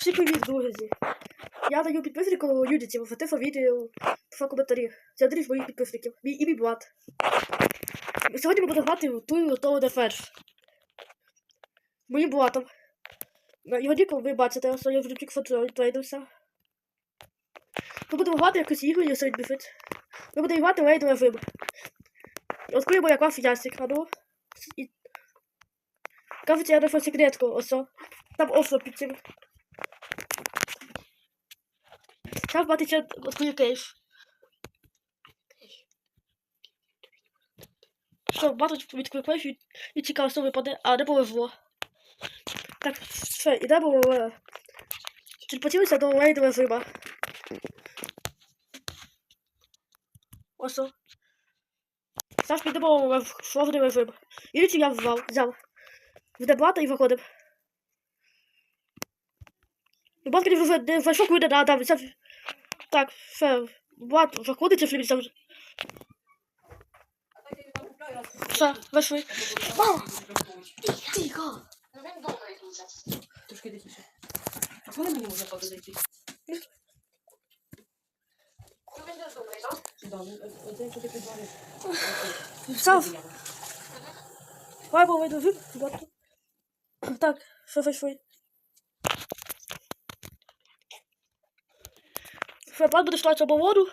Всі привіт, друзі! Я даю підписнику Юдіці в фотифа відео в коментарі. Це один з моїх підписників. Мій і мій брат. Сьогодні ми будемо грати в ту того Defense. Моїм братом. Його нік ви бачите, що я вже тільки фотрейдився. Ми будемо грати якусь ігру, я серед. Ми будемо грати рейдове вим. Відкриємо якраз ясик, а ну. І... Кажуть, я не секретку, ось. Там офло під цим. Кейс. Що, бачить відкрив кейс і, і цікаво, що випаде, а не повезло. Так, все, ідемо в... Чи потілися до рейдового вима. Ось. о. Зараз підемо в флордовий вим. І я взяв, взяв. В дебата і виходимо. Бат, вже не зайшов куди надо, взяв. Так, все. Заходить, якщо він взяв. Все, вийшли. Мама! Тихо! Думає. Трошки тихіше. А коли мені можна подойти? Ну він не думає, так? Да, ну, Все, буде ставити оборону.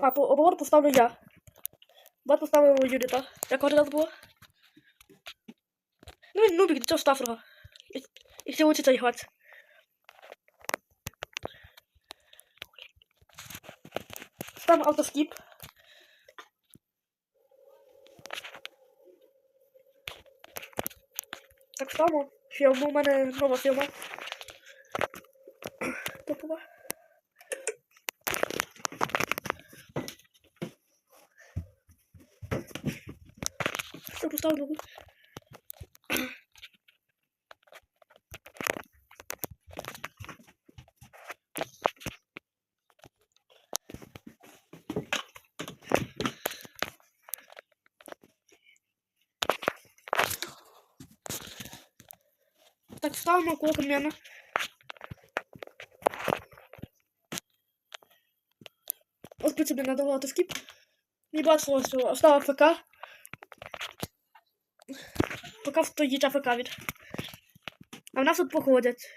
А, по оборону поставлю я. Бат поставив юніта. Як раз було? Ну, він нубік, нічого страшного. І, і всі учаться грати. Ставимо автоскіп. Так само. Фірма, у мене нова фірма. Все поставлю нову. Так, ставимо около камена. Ось при тебе надо лати скіп. Не бачила, що остала ФК. Поки стоїть АФК від. А в нас тут походять.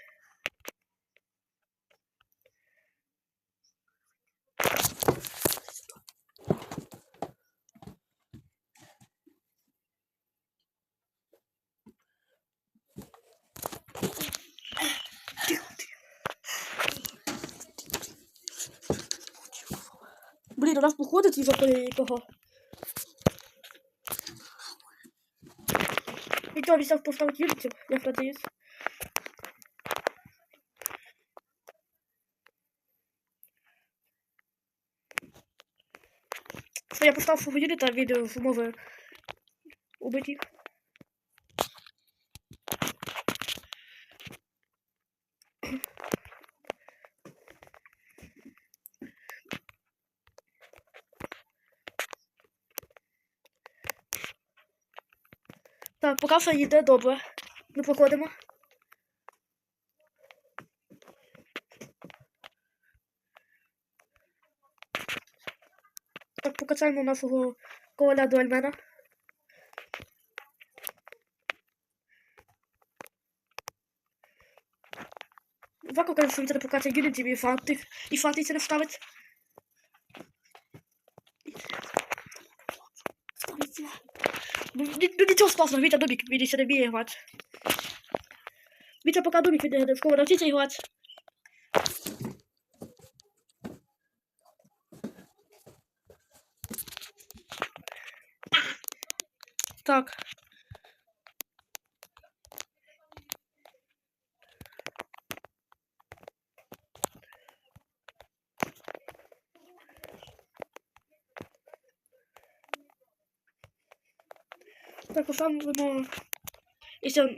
Блін, у нас походить і запалює кого. І то обіцяв поставити юнітів, я надіюсь. Що я поставив юніта відео в умови убиті. Так, поки все йде добре. Ми походимо. Так, покачаємо нашого короля. Вако каже, що він це не і фанти. І фанти це не вставить. Ставиться. Ну, ні- ну нічого страшного, Вітя Дубік, він ще не вміє грати. Вітя поки Дубік він не так поставимо. Якщо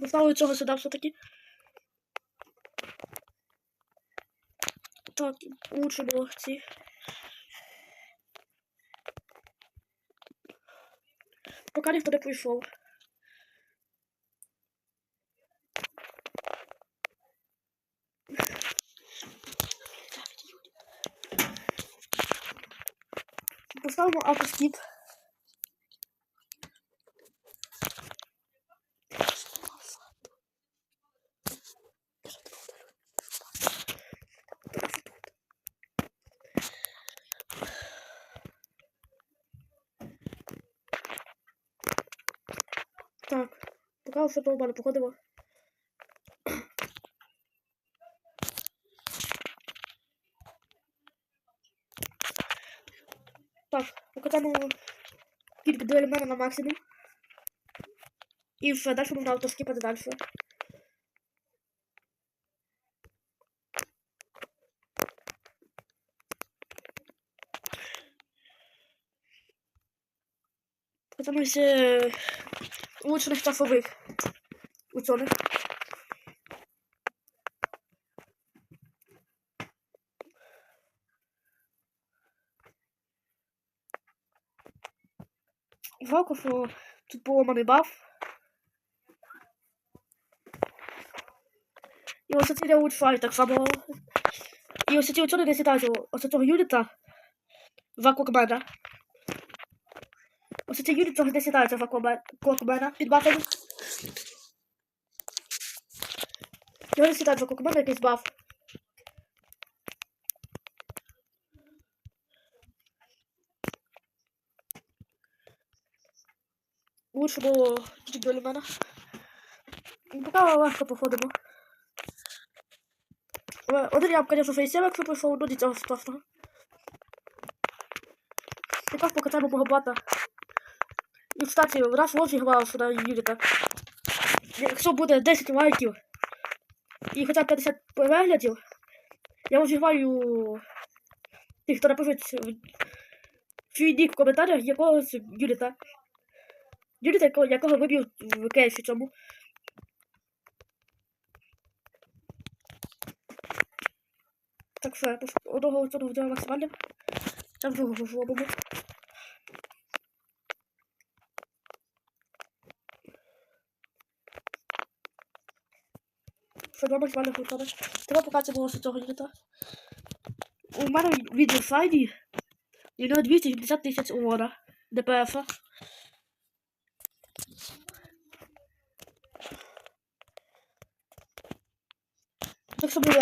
поставлю цього сюди все-таки. Так, лучше було ці. Поки ніхто не прийшов. Поставимо автоскіп. Поки все нормально, походимо. Так, покатаємо кілька до елемента на максимум. І все, далі можна автоскіпати далі. Покатаємося е, улучшених учених. Жалко, що тут поломаний баф. І ось ці улучшають так само. І ось ці учені не сідають ось цього юніта в Аквакмена. Ось ці юніти не сідаються в Аквакмена під бафом. Його сідають в Аквакмена якийсь баф. Лучше було до мене. Поки легко походимо. Е, Один я б, конечно, фейсевик пройшов, ну нічого страшного. Також покатаємо мого брата. І, кстати, раз лоджі грав сюди Юріта. Якщо буде 10 лайків і хоча 50 переглядів, я розіграю тих, хто напишуть свій нік в коментарях якогось Юріта. Юріта, якого, якого в кейсі цьому. Так, все, пос- одного цього взяла максимально. Там другого зробимо. Все, два максимально виходить. Треба покажемо ось цього юніта. У мене від Файді і на 270 тисяч урона ДПФ. Так що ми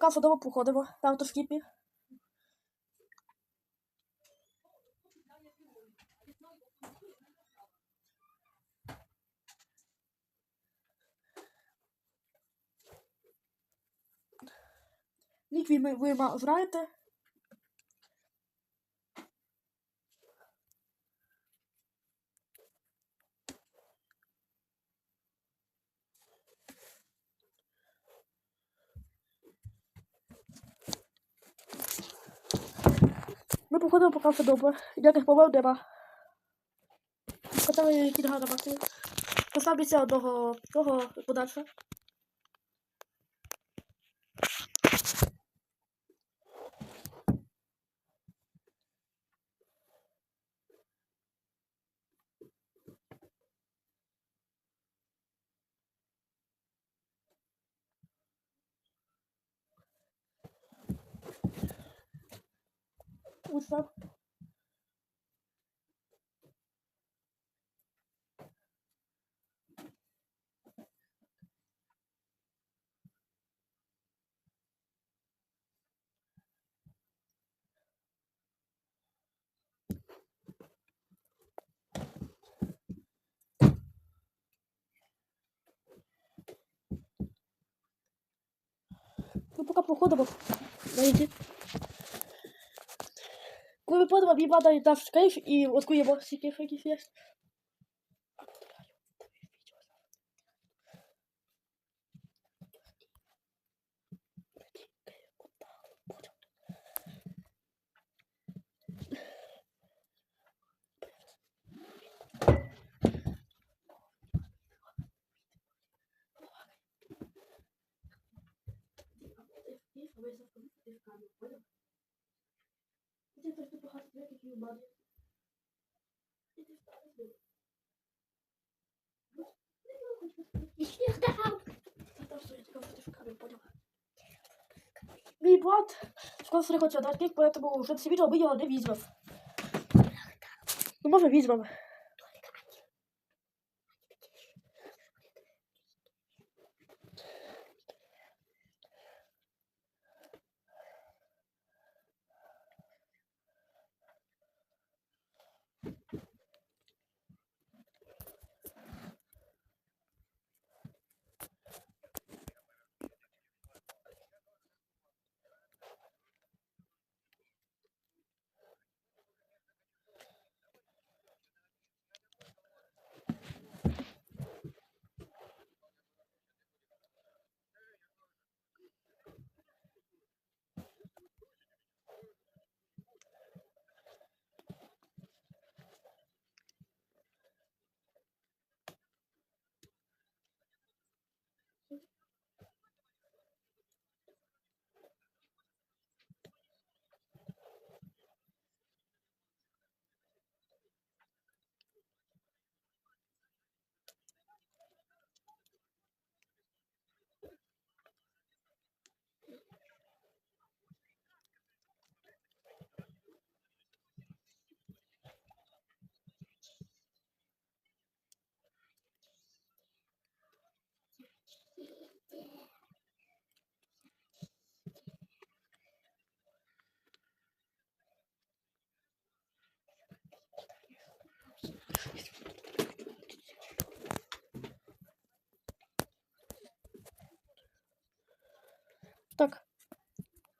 Поки судово походимо на автоскіпі. Нік ви, ви знаєте. Ми походимо поки все добре. Ніяких проблем нема. Готовий кілька на. Поставлюся одного того подальше. Устав. Ну, поки походимо. Найди. Коли виходимо, мені влада дав кейф Ти просто багато деяких і базу. Мій брат скоро сьогодні хоче дати, поэтому вже це відео виділо не візьмав. Ну, може, візьмав.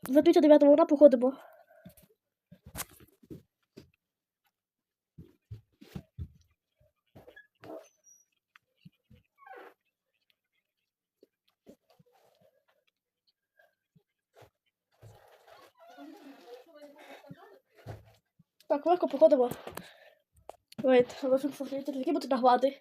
За 39 вона походимо. Так, легко походимо. Wait, лише послухайте, які будуть наглади.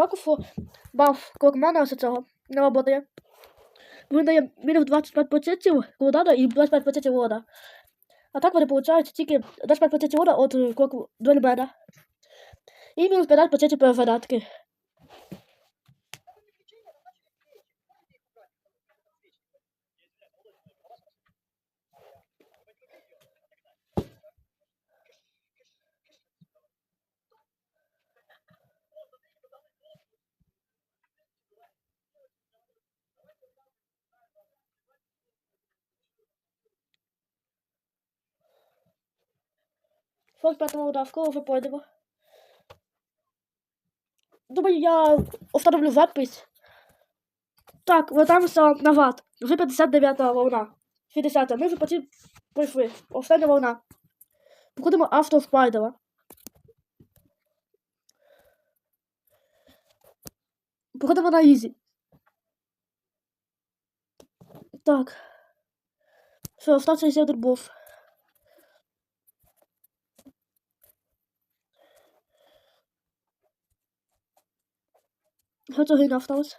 Вакуфу мав Коркмана ось цього не роботи. Він дає мінус 25% кулдана і 25% вода. А так вони получають тільки 25% вода від Корку Дольмена. І мінус 15% перевидатки. Форт в кого вже пойдемо. Думаю, я встановлю запись. Так, вертаємося на ват. Вже 59 волна. 60 Ми вже потім пройшли. Остання волна. Походимо авто спайдера. Походимо на ізі. Так. Все, остався ще один був. Хоча гина осталось.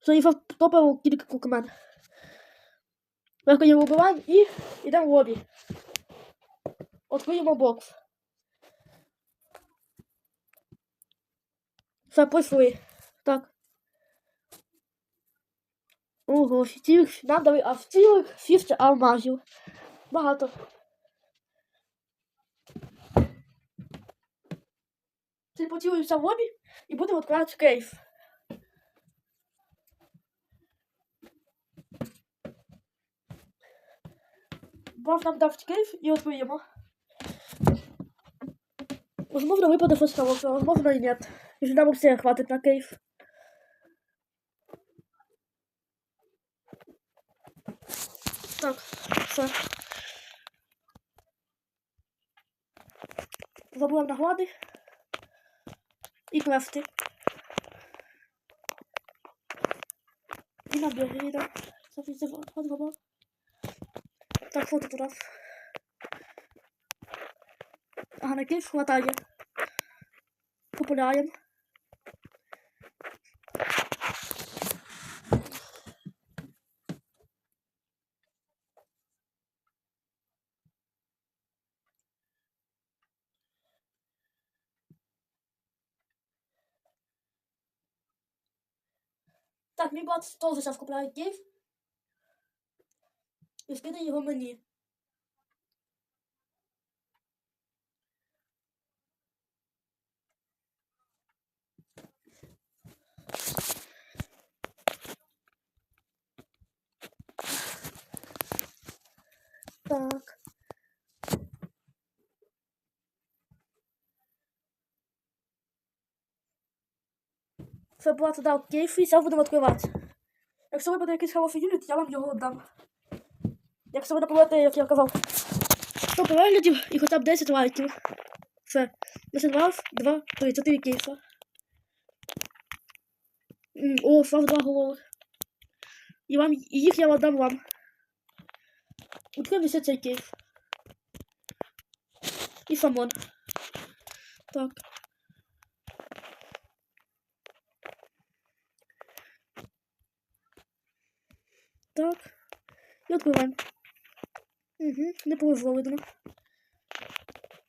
Все, і втопив кілька кукмен. Легко його вбиваємо і йдемо в лобі. Откриємо бокс. Все, пішли. Так. Ого, цілих нам дали, а в 50 алмазів. Багато. Телепортуємося в лобі і будемо відкривати кейф. Бав нам дав кейф і відкриємо. Возможно, випаде фостовок, а возможно і нет. Если нам все хватит на кейф. Так, все. Забула наглади. Ik craften. Die nam weer hier dan. Dat is de andere man. Dat valt ga ik even wat Так, мій брат теж зараз купляє Київ. І скине його мені. Так. Це була туди Київ і зараз будемо відкривати. Якщо випаде якийсь хороший юніт, я вам його віддам. Якщо ви напливете, як я казав, 100 переглядів і хоча б 10 лайків. Все. Значить, раз, два, три, чотири кейса. О, сразу два голови. І вам, і їх я віддам вам. Відкрився цей кейс. І фамон. Так. Так. І відкриваємо. Угу, не повезло видно.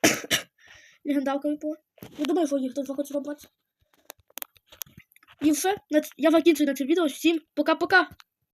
Легендарка випала. Не думаю, що їх тут захоче робити. І все. Я закінчую на цьому відео. Всім пока-пока.